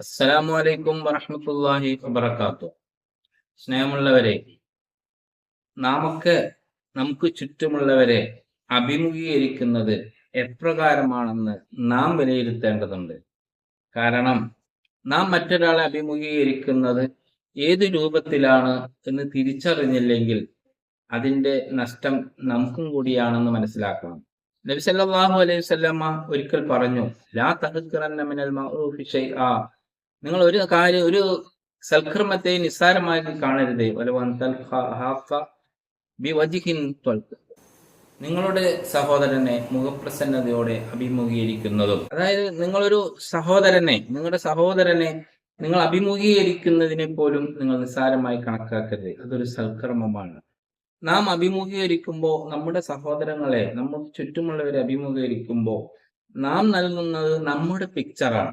അസ്സലാമു അലൈക്കും വറഹ്മത്തുള്ളാഹി വബർക്കാത്തു സ്നേഹമുള്ളവരെ നമുക്ക് നമുക്ക് ചുറ്റുമുള്ളവരെ അഭിമുഖീകരിക്കുന്നത് എപ്രകാരമാണെന്ന് നാം വിലയിരുത്തേണ്ടതുണ്ട്. കാരണം നാം മറ്റൊരാളെ അഭിമുഖീകരിക്കുന്നത് ഏത് രൂപത്തിലാണ് എന്ന് തിരിച്ചറിഞ്ഞില്ലെങ്കിൽ അതിന്റെ നഷ്ടം നമുക്കും കൂടിയാണെന്ന് മനസ്സിലാക്കണം. നബി സല്ലല്ലാഹു അലൈഹി വസല്ലമ ഒരിക്കൽ പറഞ്ഞു ലാ തഹ്ഖറന്ന മിനൽ മഅറൂഫി ഷൈആ നിങ്ങൾ ഒരു കാര്യം ഒരു സൽക്കർമ്മത്തെ നിസ്സാരമായി കാണരുത്. നിങ്ങളുടെ സഹോദരനെ മുഖപ്രസന്നതയോടെ അഭിമുഖീകരിക്കുന്നതും. അതായത് നിങ്ങളൊരു സഹോദരനെ നിങ്ങളുടെ സഹോദരനെ നിങ്ങൾ അഭിമുഖീകരിക്കുന്നതിനെ പോലും നിങ്ങൾ നിസ്സാരമായി കണക്കാക്കരുത്. അതൊരു സൽക്കർമ്മമാണ് നാം അഭിമുഖീകരിക്കുമ്പോൾ നമ്മുടെ സഹോദരങ്ങളെ നമുക്ക് ചുറ്റുമുള്ളവരെ അഭിമുഖീകരിക്കുമ്പോൾ നാം നൽകുന്നത് നമ്മുടെ പിക്ചറാണ്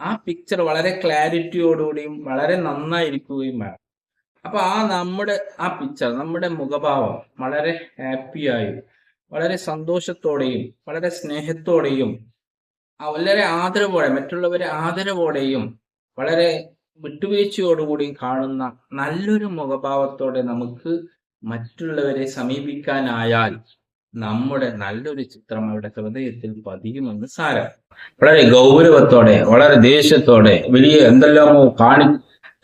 ആ പിക്ചർ വളരെ ക്ലാരിറ്റിയോടുകൂടിയും വളരെ നന്നായിരിക്കുകയും വേണം. അപ്പൊ ആ നമ്മുടെ ആ പിക്ചർ നമ്മുടെ മുഖഭാവം വളരെ ഹാപ്പിയായും വളരെ സന്തോഷത്തോടെയും വളരെ സ്നേഹത്തോടെയും വളരെ ആദരവോടെ മറ്റുള്ളവരെ ആദരവോടെയും വളരെ വിട്ടുവീഴ്ചയോടുകൂടിയും കാണുന്ന നല്ലൊരു മുഖഭാവത്തോടെ നമുക്ക് മറ്റുള്ളവരെ സമീപിക്കാനായാൽ നമ്മുടെ നല്ലൊരു ചിത്രം അവരുടെ ഹൃദയത്തിൽ പതിയുമെന്ന് സാരം. വളരെ ഗൗരവത്തോടെ വളരെ ദേഷ്യത്തോടെ വലിയ എന്തെല്ലാമോ കാണി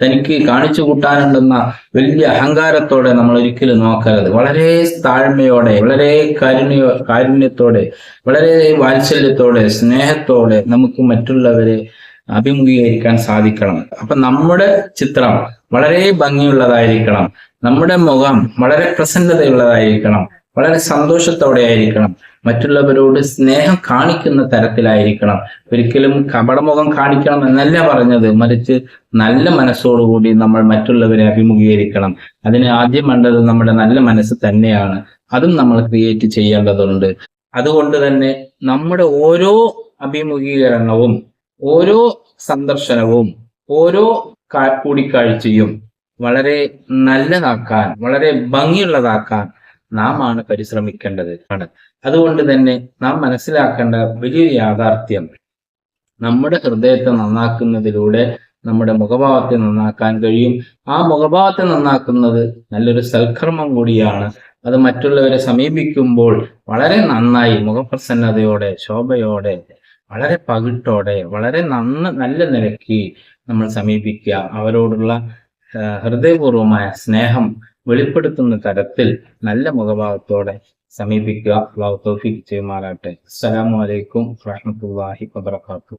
തനിക്ക് കാണിച്ചു കൂട്ടാനുണ്ടെന്ന വലിയ അഹങ്കാരത്തോടെ നമ്മൾ ഒരിക്കലും നോക്കരുത്. വളരെ താഴ്മയോടെ വളരെ കാരുണ്യ കാരുണ്യത്തോടെ വളരെ വാത്സല്യത്തോടെ സ്നേഹത്തോടെ നമുക്ക് മറ്റുള്ളവരെ അഭിമുഖീകരിക്കാൻ സാധിക്കണം. അപ്പൊ നമ്മുടെ ചിത്രം വളരെ ഭംഗിയുള്ളതായിരിക്കണം. നമ്മുടെ മുഖം വളരെ പ്രസന്നതയുള്ളതായിരിക്കണം. വളരെ സന്തോഷത്തോടെ ആയിരിക്കണം മറ്റുള്ളവരോട് സ്നേഹം കാണിക്കുന്ന തരത്തിലായിരിക്കണം. ഒരിക്കലും കപടമുഖം കാണിക്കണം എന്നല്ല പറഞ്ഞത്. മറിച്ച് നല്ല മനസ്സോടുകൂടി നമ്മൾ മറ്റുള്ളവരെ അഭിമുഖീകരിക്കണം. അതിന് ആദ്യം വേണ്ടത് നമ്മുടെ നല്ല മനസ്സ് തന്നെയാണ്. അതും നമ്മൾ ക്രിയേറ്റ് ചെയ്യേണ്ടതുണ്ട്. അതുകൊണ്ട് തന്നെ നമ്മുടെ ഓരോ അഭിമുഖീകരണവും ഓരോ സന്ദർശനവും ഓരോ കൂടിക്കാഴ്ചയും വളരെ നല്ലതാക്കാൻ വളരെ ഭംഗിയുള്ളതാക്കാൻ നാം ആണ് പരിശ്രമിക്കേണ്ടത്. ആണ്. അതുകൊണ്ട് തന്നെ നാം മനസ്സിലാക്കേണ്ട വലിയൊരു യാഥാർത്ഥ്യം. നമ്മുടെ ഹൃദയത്തെ നന്നാക്കുന്നതിലൂടെ നമ്മുടെ മുഖഭാവത്തെ നന്നാക്കാൻ കഴിയും. ആ മുഖഭാവത്തെ നന്നാക്കുന്നത് നല്ലൊരു സൽക്കർമ്മം കൂടിയാണ്. അത് മറ്റുള്ളവരെ സമീപിക്കുമ്പോൾ വളരെ നന്നായി മുഖപ്രസന്നതയോടെ ശോഭയോടെ വളരെ പകിട്ടോടെ വളരെ നന്ന നല്ല നിലയ്ക്ക് നമ്മൾ സമീപിക്കുക. അവരോടുള്ള ഹൃദയപൂർവമായ സ്നേഹം വെളിപ്പെടുത്തുന്ന തരത്തിൽ നല്ല മുഖഭാവത്തോടെ സമീപിക്കുക. അള്ളാഹു തൗഫീഖ് ചെയ്യുമാറാട്ടെ അസ്സലാമു അലൈക്കും വറഹ്മത്തുള്ളാഹി വബറകാതുഹു.